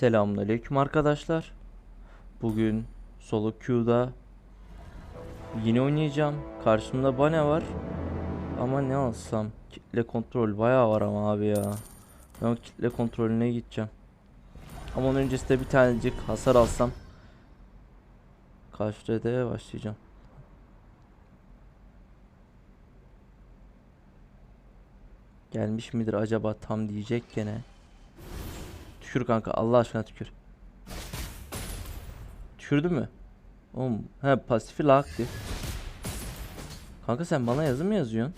Selamünaleyküm arkadaşlar. Bugün solo queue'da yine oynayacağım. Karşımda Bane var. Ama ne alsam? Kitle kontrol bayağı var ama abi ya. Ben o kitle kontrolüne gideceğim. Ama onun öncesinde bir tanecik hasar alsam. Karşı redeye başlayacağım. Gelmiş midir acaba tam diyecek gene. Tükür kanka Allah aşkına tükür. Tükürdü mü? Oğlum he pasifi la aktif. Kanka sen bana yazı mı yazıyorsun?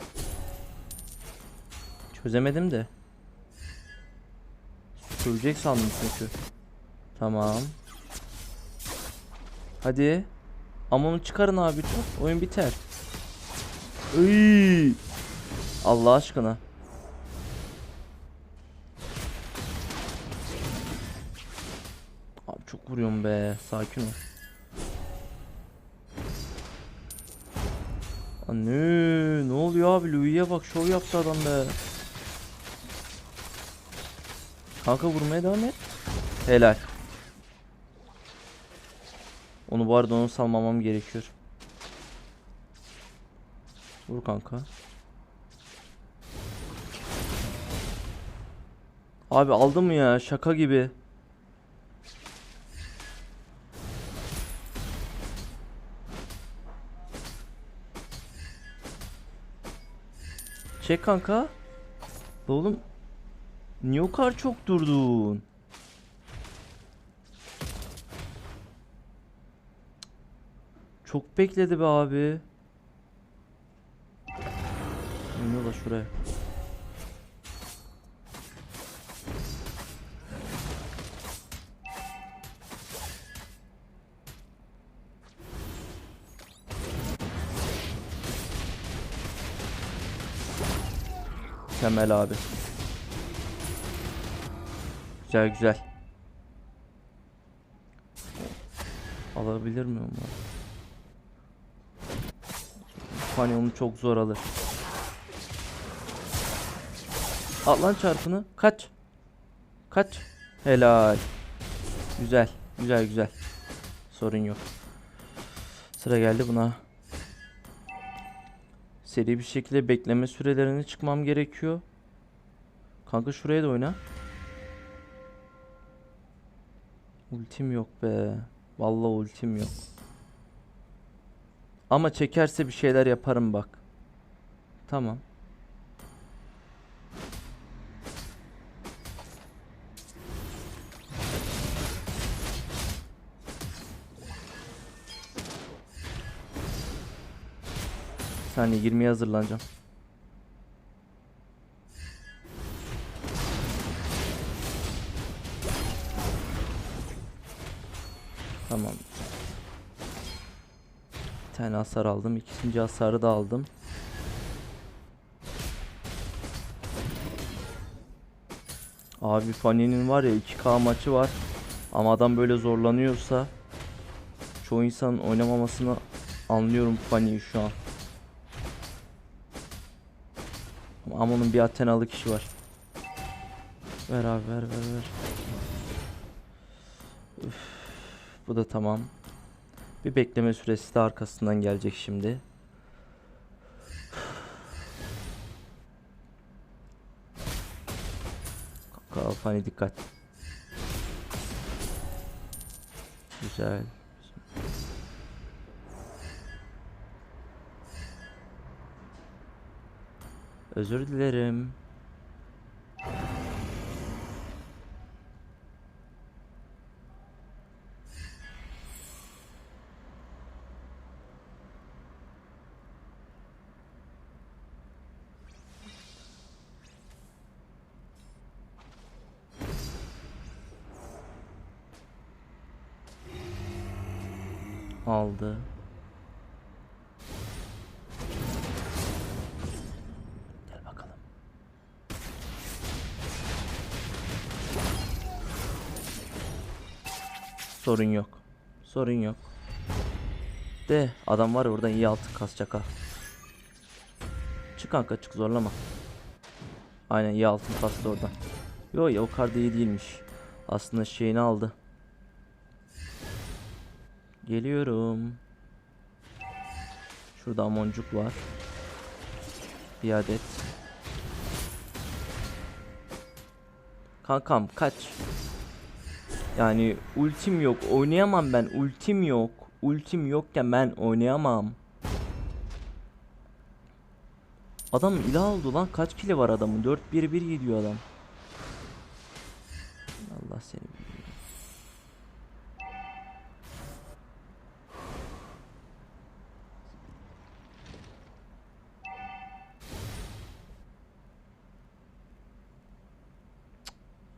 Çözemedim de. Sürecek sandım çünkü. Tamam. Hadi. Ama çıkarın abi. Oyun biter. Iy. Allah aşkına. Vuruyorum be. Sakin ol. Anne ne oluyor abi Louis'e bak şov yaptı adam be. Kanka vurmaya devam et. Helal. Onu bu arada onu salmamam gerekiyor. Vur kanka. Abi aldı mı ya şaka gibi. Çek kanka. La Oğlum niye o kadar çok durdun? Çok bekledi be abi. İniyor da şuraya. Mükemmel abi. Güzel güzel. Alabilir miyim onu? Hani onu çok zor alır. At lan çarpını. Kaç. Kaç. Helal. Güzel. Güzel güzel. Sorun yok. Sıra geldi buna. Seri bir şekilde bekleme sürelerini çıkmam gerekiyor. Kanka şuraya da oyna. Ultim yok be. Vallahi ultim yok. Ama çekerse bir şeyler yaparım bak. Tamam. Saniye 20'ye hazırlanacağım. Tamam. Bir tane hasar aldım. İkinci hasarı da aldım. Abi Fanny'nin var ya 2K maçı var. Ama adam böyle zorlanıyorsa çoğu insanın oynamamasını anlıyorum Fanny'yi şu an. Ama onun bir Atenalı kişi var. Ver abi ver ver ver. Üf, bu da tamam. Bir bekleme süresi de arkasından gelecek şimdi. Kanka Fani dikkat. Güzel. Özür dilerim. Aldı. Sorun yok. Sorun yok. De adam var ya oradan iyi altın kasacak ha. Çık kanka çık zorlama. Aynen iyi altın kastı oradan. Yo ya o da iyi değilmiş. Aslında şeyini aldı. Geliyorum. Şurada amoncuk var. Bir adet. Kankam kaç. Yani ultim yok. Oynayamam ben. Ultim yok. Ultim yokken ben oynayamam. Adam ilah oldu lan. Kaç kili var adamın? 4-1-1 gidiyor adam. Allah seni.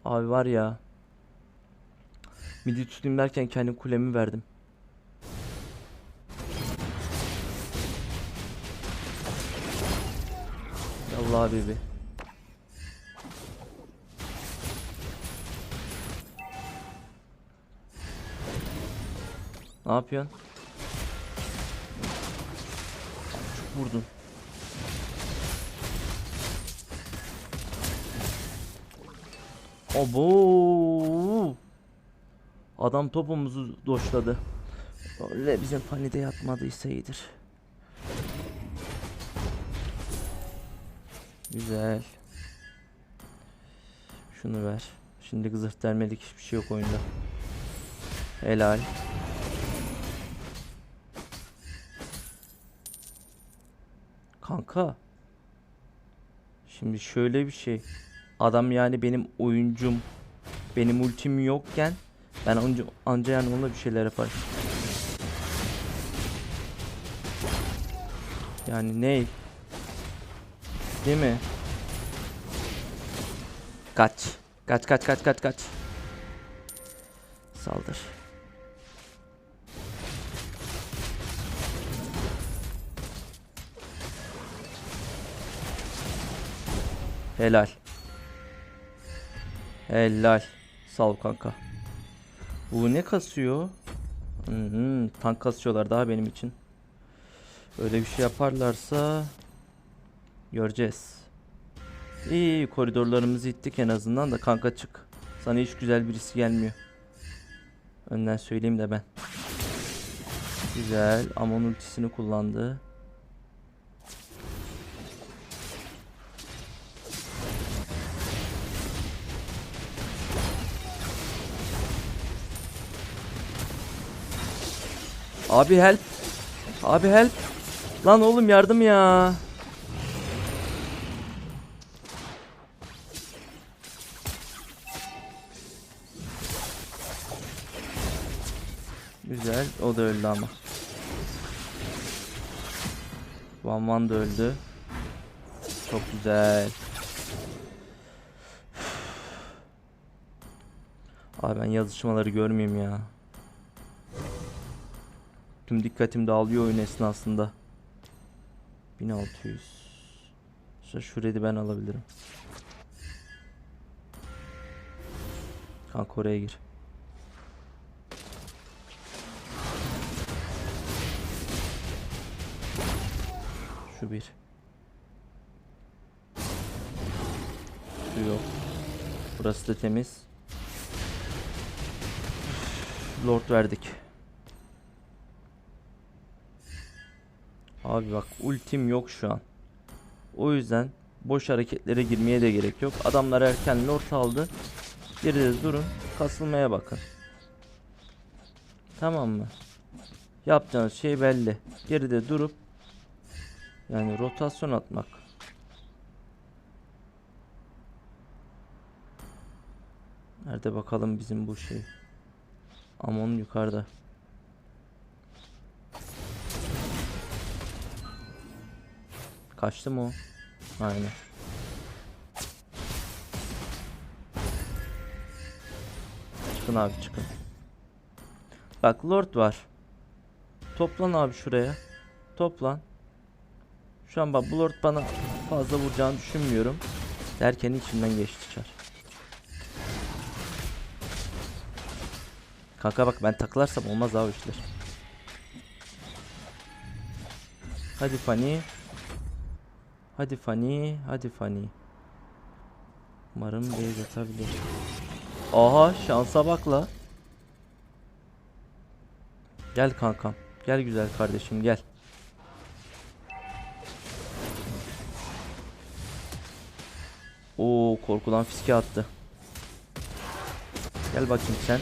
Abi var ya. Midi tutayım derken kendi kulemi verdim. Allah habibi. Ne yapıyorsun? Çok vurdun. Abo. Adam topumuzu doşladı. Öyle bizim panide yatmadıysa iyidir. Güzel. Şunu ver. Şimdi zırh dermelik hiçbir şey yok oyunda. Helal. Kanka. Şimdi şöyle bir şey. Adam yani benim oyuncum. Benim ultim yokken ben anca, anca yani onunla bir şeyler yapar. Yani ne? Değil mi? Kaç. Kaç kaç kaç kaç kaç. Saldır. Helal. Helal. Sağ ol kanka. Bu ne kasıyor? Hı hı, tank kasıyorlar daha benim için. Öyle bir şey yaparlarsa göreceğiz. İyi, koridorlarımızı ittik en azından da kanka çık. Sana hiç güzel birisi gelmiyor. Önden söyleyeyim de ben. Güzel. Amon ultisini kullandı. Abi help. Abi help. Lan oğlum yardım ya. Güzel. O da öldü ama. Van Van da öldü. Çok güzel. Abi ben yazışmaları görmeyeyim ya. Tüm dikkatim dağılıyor oyun esnasında. 1600. İşte şu red'i ben alabilirim. Kanka oraya gir. Şu bir. Şu yok. Burası da temiz. Lord verdik. Abi bak ultim yok şu an. O yüzden boş hareketlere girmeye de gerek yok. Adamlar erken lord aldı. Geride durun. Kasılmaya bakın. Tamam mı? Yapacağınız şey belli. Geride durup yani rotasyon atmak. Nerede bakalım bizim bu şey? Amon yukarıda. Kaçtı mı o? Aynen. Çıkın abi çıkın. Bak lord var. Toplan abi şuraya. Toplan. Şu an bak bu lord bana fazla vuracağını düşünmüyorum. Derken içimden geçti çar. Kanka bak ben takılarsam olmaz abi işler. Hadi Fanny. Hadi Fanny. Hadi Fanny. Umarım base atabilir. Aha şansa bak la. Gel kankam. Gel güzel kardeşim gel. Oo korkudan fiske attı. Gel bakayım sen.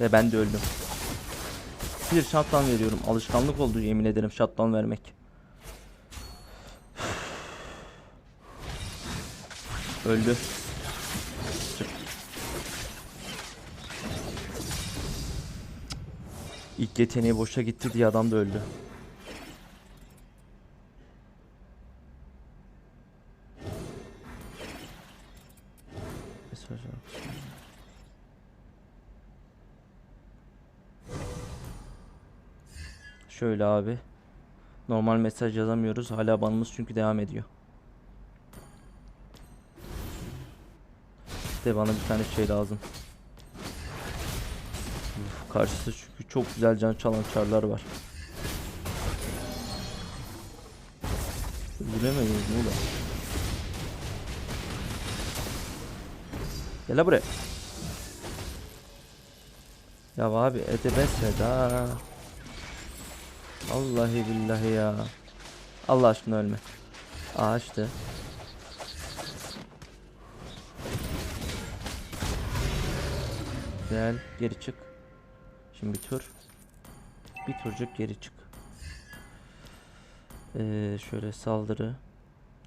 Ve ben de öldüm. Bir shotdown veriyorum. Alışkanlık oldu yemin ederim shotdown vermek. Öldü. İlk yeteneği boşa gitti diye adam da öldü. Şöyle abi. Normal mesaj yazamıyoruz. Hala banımız çünkü devam ediyor. İşte bana bir tane şey lazım. Uf, karşısı çünkü çok güzel can çalan çarlar var. Öldüremeyiz mi ulan? Gel buraya. Ya abi edebes veda. Vallahi billahi ya. Allah aşkına ölme. İşte. Gel geri çık. Şimdi bir tur. Bir turcuk geri çık. Ee, şöyle saldırı.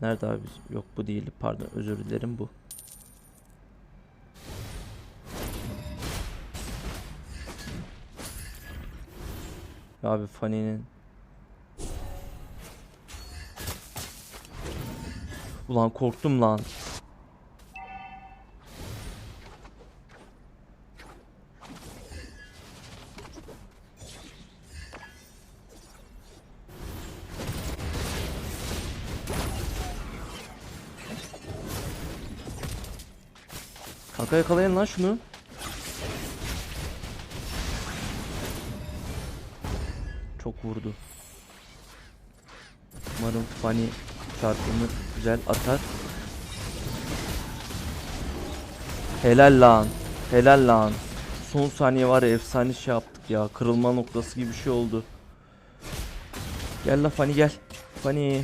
Nerede abi? Yok bu değil. Pardon özür dilerim bu. Abi Fanny'nin Ulan korktum lan. Kanka yakalayın lan şunu. Çok vurdu. Umarım Fanny çarpımı güzel atar. Helal lan. Helal lan. Son saniye var ya efsane şey yaptık ya. Kırılma noktası gibi bir şey oldu. Gel la Fanny gel. Fanny.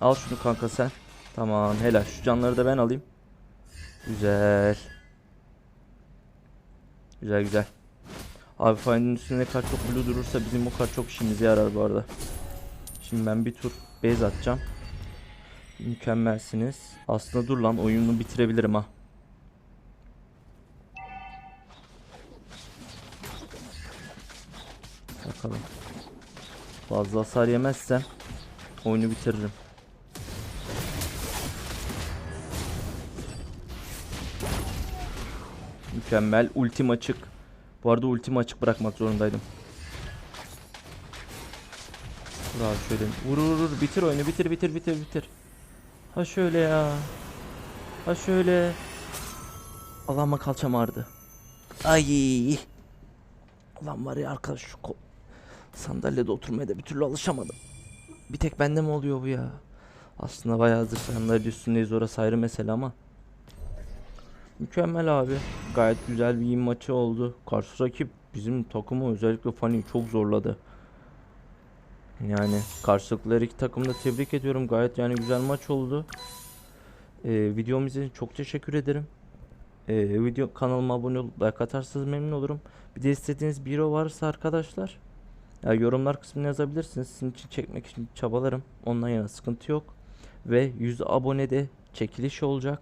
Al şunu kanka sen. Tamam helal. Şu canları da ben alayım. Güzel. Güzel güzel. Abi Fanny'nin üstüne ne kadar çok blue durursa bizim o kadar çok işimize yarar bu arada. Şimdi ben bir tur base atacağım. Mükemmelsiniz. Aslında dur lan oyunu bitirebilirim ha. Bakalım. Fazla hasar yemezsem oyunu bitiririm. Mükemmel. Ultim açık. Bu arada ultimi açık bırakmak zorundaydım. Vur abi şöyle. Vur vur vur. Bitir oyunu. Bitir bitir bitir bitir. Ha şöyle ya. Ha şöyle. Allah'ıma kalçam ağrıdı. Ay. Ulan var ya arkadaş şu sandalyede oturmaya da bir türlü alışamadım. Bir tek bende mi oluyor bu ya? Aslında bayağıdır sandalye üstündeyiz orası ayrı mesele ama. Mükemmel abi. Gayet güzel bir maçı oldu. Karşı rakip bizim takımı özellikle Fanny'yi çok zorladı. Yani karşılıklı her iki takımı da tebrik ediyorum. Gayet yani güzel maç oldu. Ee, videomu izlediğiniz çok teşekkür ederim. Ee, video kanalıma abone olup like atarsanız memnun olurum. Bir de istediğiniz bir o varsa arkadaşlar ya yorumlar kısmına yazabilirsiniz. Sizin için çekmek için çabalarım. Ondan yana sıkıntı yok. Ve 100 abonede çekiliş olacak.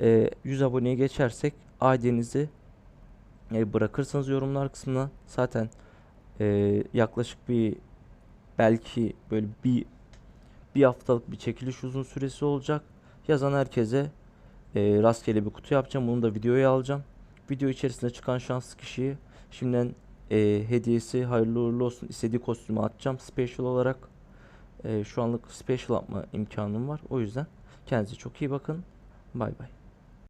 Ee, 100 aboneye geçersek ID'nizi e, bırakırsanız yorumlar kısmına zaten e, yaklaşık bir belki böyle bir bir haftalık bir çekiliş uzun süresi olacak. Yazan herkese e, rastgele bir kutu yapacağım. Bunu da videoya alacağım. Video içerisinde çıkan şanslı kişiyi şimdiden e, hediyesi hayırlı uğurlu olsun. istediği kostümü atacağım special olarak. E, şu anlık special yapma imkanım var. O yüzden kendinize çok iyi bakın. Bay bay.